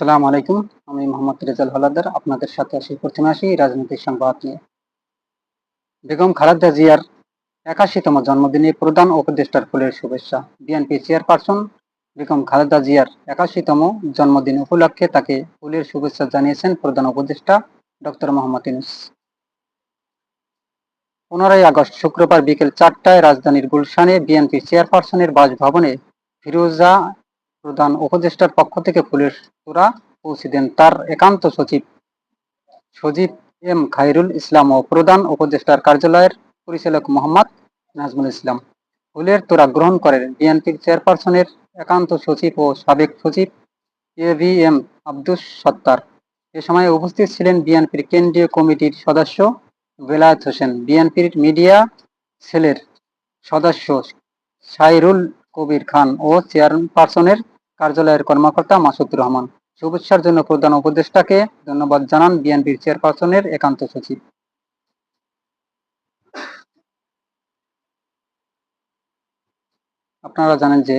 আসসালামু আলাইকুম। আমি মোহাম্মদ রেজাল হলাদার। আপনাদের সাথে আসি প্রথমে আসি রাজনৈতিক সংবাদ নিয়ে। বেগম খালেদা জিয়ার একাশিতম জন্মদিনে প্রধান উপদেষ্টার ফুলের শুভেচ্ছা। বিএনপি চেয়ারপারসন বেগম খালেদা জিয়ার একাশিতম জন্মদিন উপলক্ষে তাকে ফুলের শুভেচ্ছা জানিয়েছেন প্রধান উপদেষ্টা ডক্টর মোহাম্মদ ইউনুস। পনেরোই আগস্ট শুক্রবার বিকেল চারটায় রাজধানীর গুলশানে বিএনপি চেয়ারপারসনের বাসভবনে ফিরোজা প্রধান উপদেষ্টার পক্ষ থেকে ফুলের তোড়া পৌঁছে দেন তার একান্ত সচিব। সজীব এম খাইরুল ইসলাম ও প্রধান উপদেষ্টার কার্যালয়ের পরিচালক মোহাম্মদ নাজমুল ইসলাম। ফুলের তোড়া গ্রহণ করেন বিএনপির চেয়ারপারসনের একান্ত সচিব ও সাবেক সচিব A V M Abdus Sattar. এ সময় উপস্থিত ছিলেন বিএনপির কেন্দ্রীয় কমিটির সদস্য বেলায়েত হোসেন, বিএনপির মিডিয়া সেলের সদস্য সাইরুল কবির খান ও চেয়ারপারসনের কার্যালয়ের কর্মকর্তা মাসুদ রহমান। শুভেচ্ছার জন্য প্রধান উপদেষ্টাকে ধন্যবাদ জানান বিএনপির চেয়ারপারসনের একান্ত সচিব। আপনারা জানেন যে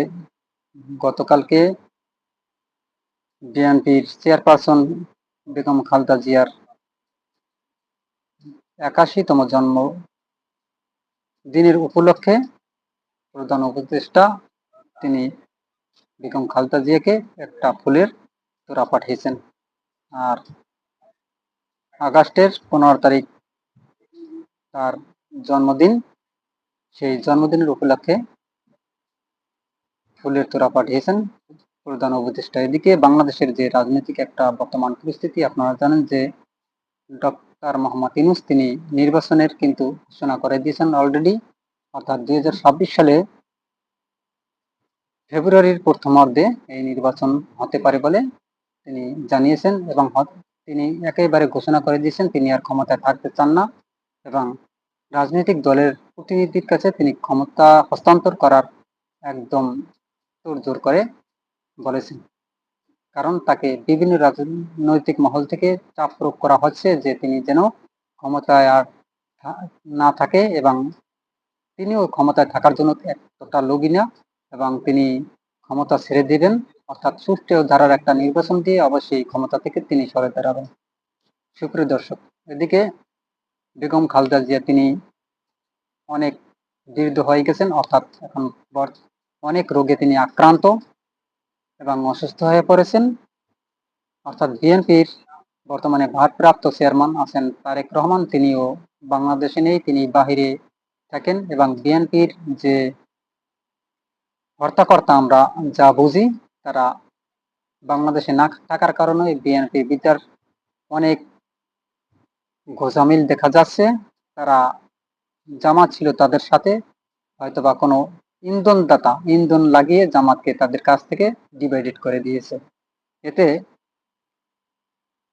গতকালকে বিএনপির চেয়ারপারসন বেগম খালদা জিয়ার একাশিতম জন্ম দিনের উপলক্ষে প্রধান উপদেষ্টা তিনি বেগম খালদা জিয়াকে একটা ফুলের তোড়া পাঠিয়েছেন। আর আগস্টের পনেরো তারিখ তার জন্মদিন, সেই জন্মদিনের উপলক্ষে ফুলের তোড়া পাঠিয়েছেন প্রধান উপদেষ্টা। এদিকে বাংলাদেশের যে রাজনৈতিক একটা বর্তমান পরিস্থিতি, আপনারা জানেন যে ডক্টর মোহাম্মদ ইনুস তিনি নির্বাচনের কিন্তু ঘোষণা করে দিয়েছেন অলরেডি। অর্থাৎ দুই হাজার ছাব্বিশ সালে ফেব্রুয়ারির প্রথমার্ধে এই নির্বাচন হতে পারে বলে তিনি জানিয়েছেন এবং তিনি একেবারে ঘোষণা করে দিয়েছেন তিনি আর ক্ষমতায় থাকতে চান না এবং রাজনৈতিক দলের প্রতিনিধির কাছে তিনি ক্ষমতা হস্তান্তর করার একদম জোর করে বলেছেন। কারণ তাকে বিভিন্ন রাজনৈতিক মহল থেকে চাপ প্রয়োগ করা হচ্ছে যে তিনি যেন ক্ষমতায় আর না থাকে এবং তিনিও ক্ষমতায় থাকার জন্য এতটা লোভী না। এবং তিনি ক্ষমতা ছেড়ে দিবেন, অর্থাৎ সুষ্ঠু ধারার একটা নির্বাচন দিয়ে অবশ্যই ক্ষমতা থেকে তিনি সরে দাঁড়াবেন। সুপ্রিয় দর্শক, এদিকে বেগম খালদা জিয়া তিনি অনেক দীর্ঘ হয়ে গেছেন, অর্থাৎ এখন অনেক রোগে তিনি আক্রান্ত এবং অসুস্থ হয়ে পড়েছেন। অর্থাৎ বিএনপির বর্তমানে ভারপ্রাপ্ত চেয়ারম্যান আছেন তারেক রহমান, তিনিও বাংলাদেশে নেই, তিনি বাহিরে থাকেন এবং বিএনপির যে কর্তাকর্তা আমরা যা বুঝি, তারা বাংলাদেশে না থাকার কারণে বিএনপি বিচার অনেক গোজামিল দেখা যাচ্ছে। তারা জামাত ছিল তাদের সাথে, হয়তোবা কোনো ইন্ধনদাতা, ইন্ধন লাগিয়ে জামাতকে তাদের কাছ থেকে ডিভাইডেড করে দিয়েছে। এতে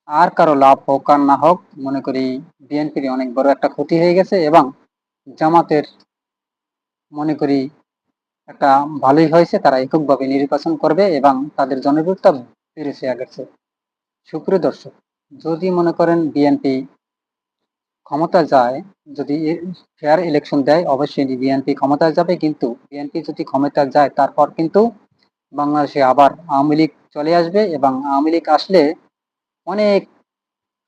আর কারও লাভ হোক আর না হোক, মনে করি বিএনপির অনেক বড় একটা ক্ষতি হয়ে গেছে এবং জামাতের, মনে করি একটা ভালোই হয়েছে, তারা এককভাবে নির্বাচন করবে এবং তাদের জনপ্রিয়তা বেড়েছে আগের সুপ্রিয় দর্শক, যদি মনে করেন বিএনপি ক্ষমতা যায়, যদি ফেয়ার ইলেকশন দেয়, অবশ্যই বিএনপি ক্ষমতায় যাবে, কিন্তু বিএনপি যদি ক্ষমতা যায়, তারপর কিন্তু বাংলাদেশে আবার আওয়ামী লীগ চলে আসবে এবং আওয়ামী লীগ আসলে অনেক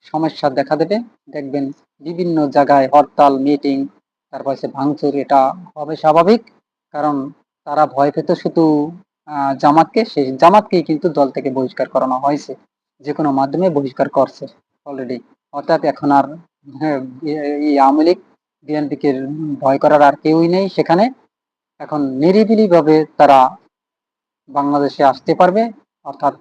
সমস্যা দেখা দেবে। দেখবেন বিভিন্ন জায়গায় হরতাল মিটিং তারপর সে ভাঙচুর, এটা হবে স্বাভাবিক। কারণ তারা ভয় পেত শুধু জামাতকে সেই জামাতকেই কিন্তু দল থেকে বহিষ্কার করানো হয়েছে। যে কোনো মাধ্যমে বহিষ্কার করছে অলরেডি অর্থাৎ এখন আর হ্যাঁ, এই আওয়ামী লীগ বিএনপিকে ভয় করার আর কেউই নেই সেখানে। এখন নিরিবিলি ভাবে তারা বাংলাদেশে আসতে পারবে। অর্থাৎ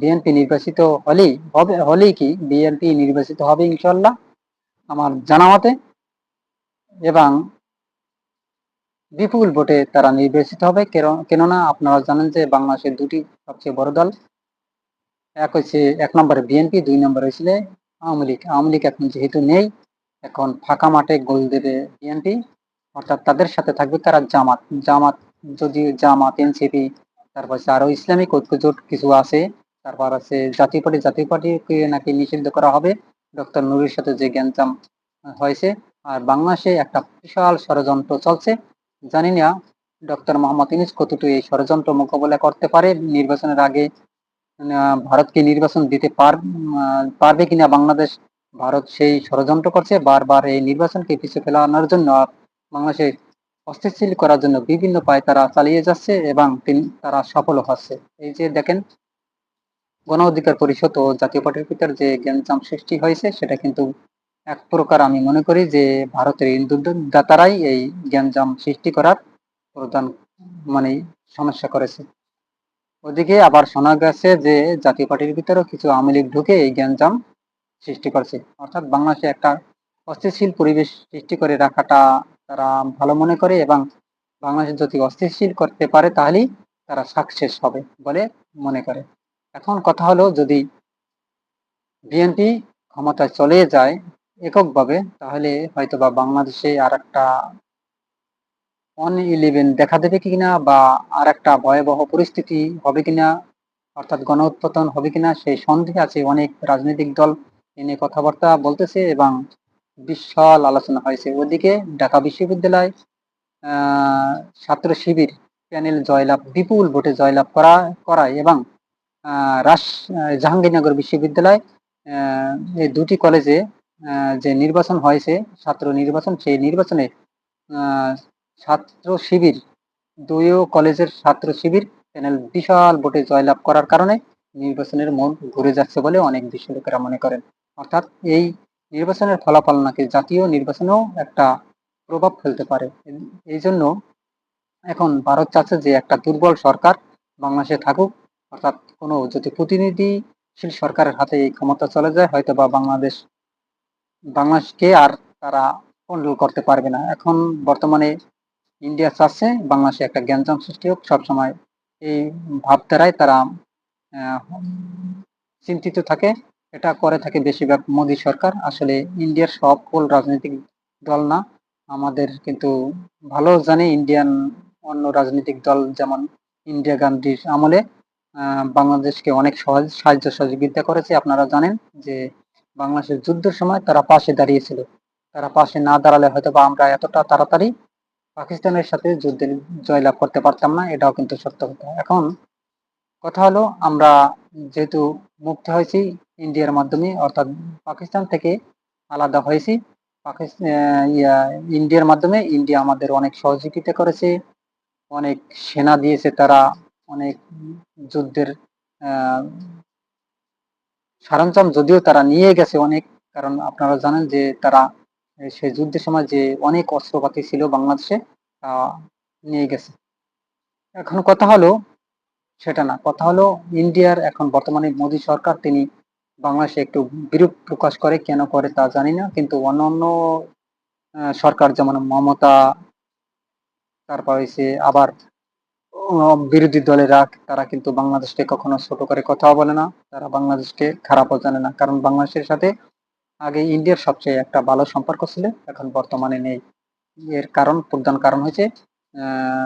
বিএনপি নির্বাচিত হলেই হবে হলেই কি বিএনপি নির্বাচিত হবে ইনশাল্লাহ আমার জানা মতে। এবং বিপুল ভোটে তারা নির্বাচিত হবে। কেননা আপনারা জানেন যে বাংলাদেশের দুটি সবচেয়ে বড় দল, এক হচ্ছে, এক নম্বরে বিএনপি, দুই নম্বর হয়েছিল আওয়ামী লীগ। আওয়ামী লীগ এখন যেহেতু নেই, এখন ফাঁকা মাঠে গোল দেবে বিএনপি। অর্থাৎ তাদের সাথে থাকবে তারা জামাত। জামাত, যদি জামাত, এনসিপি, তারপর আরও ইসলামিক ঐক্য জোট কিছু আছে, তারপর আছে জাতীয় পার্টি। জাতীয় পার্টিকে নাকি নিষিদ্ধ করা হবে। ডক্টর নুরের সাথে যে জ্ঞানজাম হয়েছে। আর বাংলাদেশে একটা বিশাল ষড়যন্ত্র চলছে। জানি না, ডক্টর মোহাম্মদ ইনিস কতটুকু এই ষড়যন্ত্র মোকাবেলা করতে পারে, নির্বাচনের আগে ভারতকে নির্বাচন দিতে পারবে কিনা বাংলাদেশ, ভারত সেই ষড়যন্ত্র করছে, বারবার এই নির্বাচনকে পিছু ফেলানোর জন্য বাংলাদেশে অস্থিতিশীল করার জন্য বিভিন্ন পায় তারা চালিয়ে যাচ্ছে এবং তারা সফল হচ্ছে। এই যে দেখেন গণ অধিকার পরিষদ ও জাতীয় পার্টির ভিতর যে গ্যাঞ্জাম সৃষ্টি হয়েছে, সেটা কিন্তু এক প্রকার আমি মনে করি যে ভারতের দাতারাই এই গ্যাঞ্জাম সৃষ্টি করার প্রধান মানে সমস্যা করেছে। ওদিকে আবার শোনা গেছে যে জাতীয় পার্টির ভিতরেও কিছু আওয়ামী লীগ ঢুকে এই গ্যাঞ্জাম সৃষ্টি করছে। অর্থাৎ বাংলাদেশে একটা অস্থিতিশীল পরিবেশ সৃষ্টি করে রাখাটা তারা ভালো মনে করে এবং বাংলাদেশ যদি অস্থিতিশীল করতে পারে তাহলেই তারা সাকসেস হবে বলে মনে করে। এখন কথা হলো যদি বিএনপি ক্ষমতায় চলে যায় এককভাবে, তাহলে হয়তো বা বাংলাদেশে আর একটা ওয়ান ইলেভেন দেখা দেবে কিনা বা আর একটা ভয়াবহ পরিস্থিতি হবে কিনা, অর্থাৎ গণ উৎপাদন হবে কিনা সেই সন্দেহ আছে অনেক রাজনৈতিক দল এ নিয়ে কথাবার্তা বলতেছে এবং বিশাল আলোচনা হয়েছে। ওদিকে ঢাকা বিশ্ববিদ্যালয় ছাত্র শিবির প্যানেল জয়লাভ, বিপুল ভোটে জয়লাভ করা, করায় এবং রাস, জাহাঙ্গীরনগর বিশ্ববিদ্যালয় এই দুটি কলেজে যে নির্বাচন হয়েছে ছাত্র নির্বাচন, সেই নির্বাচনে ছাত্র শিবির দুইও কলেজের ছাত্র শিবির প্যানেল বিশাল ভোটে জয়লাভ করার কারণে নির্বাচনের মন ঘুরে যাচ্ছে বলে অনেক বিশ্লেষকেরা মনে করেন। অর্থাৎ এই নির্বাচনের ফলাফল নাকি জাতীয় নির্বাচনেও একটা প্রভাব ফেলতে পারে। এই জন্য এখন ভারত চাচ্ছে যে একটা দুর্বল সরকার বাংলাদেশে থাকুক। অর্থাৎ কোনো যদি প্রতিনিধিশীল সরকারের হাতে এই ক্ষমতা চলে যায় হয়তো বা বাংলাদেশ বাংলাদেশকে আর তারা কন্ট্রোল করতে পারবে না। এখন বর্তমানে ইন্ডিয়া চাচ্ছে বাংলাদেশে একটা গ্যাঞ্জাম সৃষ্টি হোক। সবসময় এই ভাবধারায় তারা চিন্তিত থাকে। এটা করে থাকে বেশিরভাগ মোদী সরকার। আসলে ইন্ডিয়ার সকল রাজনৈতিক দল না। আমাদের কিন্তু ভালো জানে ইন্ডিয়ান অন্য রাজনৈতিক দল যেমন ইন্দিরা গান্ধীর আমলে বাংলাদেশকে অনেক সহজ সাহায্য সহযোগিতা করেছে। আপনারা জানেন যে বাংলাদেশের যুদ্ধের সময় তারা পাশে দাঁড়িয়েছিল। তারা পাশে না দাঁড়ালে হয়তো বা আমরা এতটা তাড়াতাড়ি পাকিস্তানের সাথে যুদ্ধে জয়লাভ করতে পারতাম না, এটাও কিন্তু সত্য কথা। এখন কথা হলো, আমরা যেহেতু মুক্ত হয়েছি ইন্ডিয়ার মাধ্যমে, অর্থাৎ পাকিস্তান থেকে আলাদা হয়েছি। পাকিস্তান ইন্ডিয়ার মাধ্যমে ইন্ডিয়া আমাদের অনেক সহযোগিতা করেছে, অনেক সেনা দিয়েছে তারা, অনেক যুদ্ধের সরঞ্জাম যদিও তারা নিয়ে গেছে অনেক, কারণ আপনারা জানেন যে তারা সেই যুদ্ধের সময় যে অনেক অস্ত্রপাতি ছিল বাংলাদেশে নিয়ে গেছে। এখন কথা হলো সেটা না, কথা হলো ইন্ডিয়ার এখন বর্তমানে মোদী সরকার তিনি বাংলাদেশে একটু বিরূপ প্রকাশ করে, কেন করে তা জানি না, কিন্তু অন্য অন্য সরকার যেমন মমতা, তারপর হয়েছে আবার বিরোধী দলেরা তারা কিন্তু বাংলাদেশকে কখনো ছোট করে কথাও বলে না। তারা বাংলাদেশকে খারাপও জানে না। কারণ বাংলাদেশের সাথে আগে ইন্ডিয়ার সবচেয়ে একটা ভালো সম্পর্ক ছিল। এখন বর্তমানে নেই। এর কারণ, প্রধান কারণ হয়েছে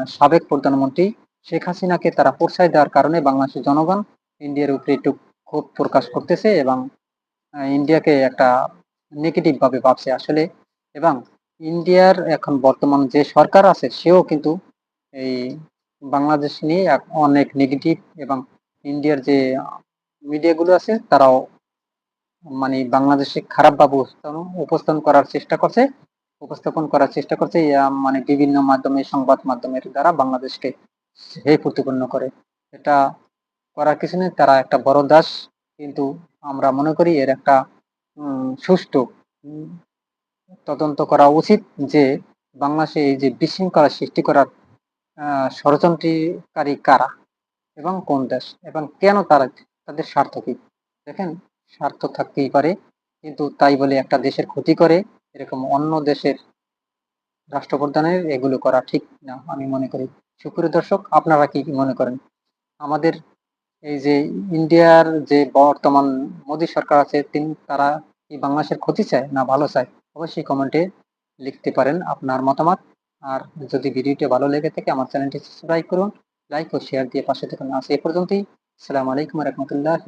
সাবেক প্রধানমন্ত্রী শেখ হাসিনাকে তারা প্রশ্রয় দেওয়ার কারণে বাংলাদেশের জনগণ ইন্ডিয়ার উপরে একটু ক্ষোভ প্রকাশ করতেছে এবং ইন্ডিয়াকে একটা নেগেটিভ ভাবে ভাবছে। আসলে এবং ইন্ডিয়ার এখন বর্তমান যে সরকার আছে, সেও কিন্তু এই বাংলাদেশ নিয়ে অনেক নেগেটিভ এবং ইন্ডিয়ার যে মিডিয়াগুলো আছে, তারাও মানে বাংলাদেশে খারাপ ভাবে উপস্থাপন করার চেষ্টা করছে, উপস্থাপন করার চেষ্টা করছে মানে বিভিন্ন মাধ্যমে, সংবাদ মাধ্যমের দ্বারা বাংলাদেশকে হে প্রতিপন্ন করে। এটা করার কিছু নেই তারা একটা বড় দাস, কিন্তু আমরা মনে করি এর একটা সুষ্ঠু তদন্ত করা উচিত যে বাংলাদেশে এই যে বিশৃঙ্খলা সৃষ্টি করার ষড়যন্ত্রকারী কারা এবং কোন দেশ এবং কেন তারা তাদের স্বার্থ কি? দেখেন, স্বার্থ থাকতেই পারে, কিন্তু তাই বলে একটা দেশের ক্ষতি করে, এরকম অন্য দেশের রাষ্ট্রপ্রধানের এগুলো করা ঠিক না, আমি মনে করি। সুপ্রিয় দর্শক, আপনারা কি মনে করেন? আমাদের এই যে ইন্ডিয়ার যে বর্তমান মোদী সরকার আছে, তিনি তারা কি বাংলাদেশের ক্ষতি চায় না ভালো চায়? অবশ্যই কমেন্টে লিখতে পারেন আপনার মতামত। আর যদি ভিডিওটি ভালো লেগে থাকে, আমার চ্যানেলটি সাবস্ক্রাইব করুন লাইক ও শেয়ার দিয়ে পাশে থাকুন আজ এ পর্যন্তই। আসসালামু আলাইকুম রহমতুল্লাহ